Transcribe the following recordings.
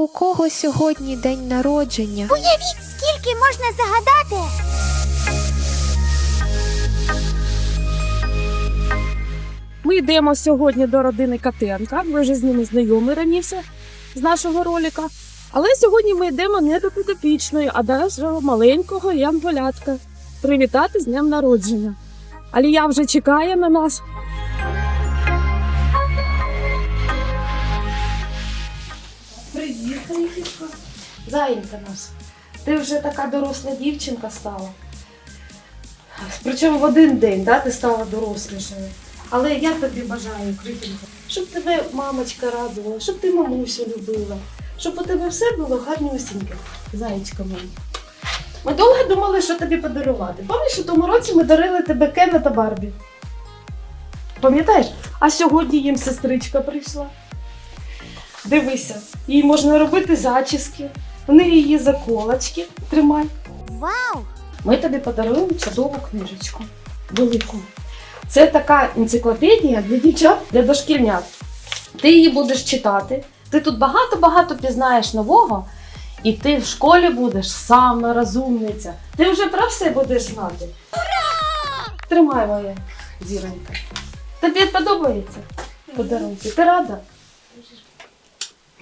у кого сьогодні день народження? Уявіть, скільки можна загадати. Ми йдемо сьогодні до родини Катенка. Ви вже з ними знайомі раніше з нашого ролика. Але сьогодні ми йдемо не до підопічної, а до нашого маленького янголятка. Привітати з днем народження. Алія вже чекає на нас. Рихітко. Заїнька нас. Ти вже така доросла дівчинка стала. Причому в один день да, ти стала дорослішою. Але я тобі бажаю, Критінко, щоб тебе мамочка радувала, щоб ти мамусю любила, щоб у тебе все було гарнюсіньке, зайчка моя. Ми довго думали, що тобі подарувати. Пам'ятаєш, у тому році ми дарили тебе Кена та Барбі. Пам'ятаєш? А сьогодні їм сестричка прийшла. Дивися, їй можна робити зачіски, в неї є заколочки. Тримай. Вау! Ми тобі подаруємо чудову книжечку. Велику. Це така енциклопедія для дівчат, для дошкільнят. Ти її будеш читати. Ти тут багато-багато пізнаєш нового, і ти в школі будеш саме розумниця. Ти вже про все будеш знати. Ура! Тримай моя зіронька. Тобі подобається подарунки? Ти рада?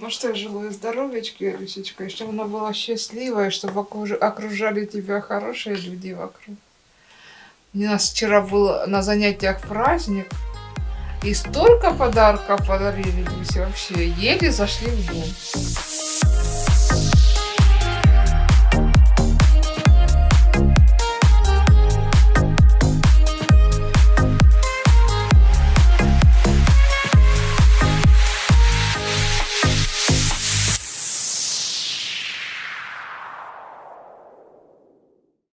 Ну что жилої здоров'ячки, Люсечка, чтобы она была счастливая, чтобы окружали тебя хорошие люди вокруг. У нас вчера був на занятиях праздник, и столько подарков подарили Люсе, вообще еле зашли в дом.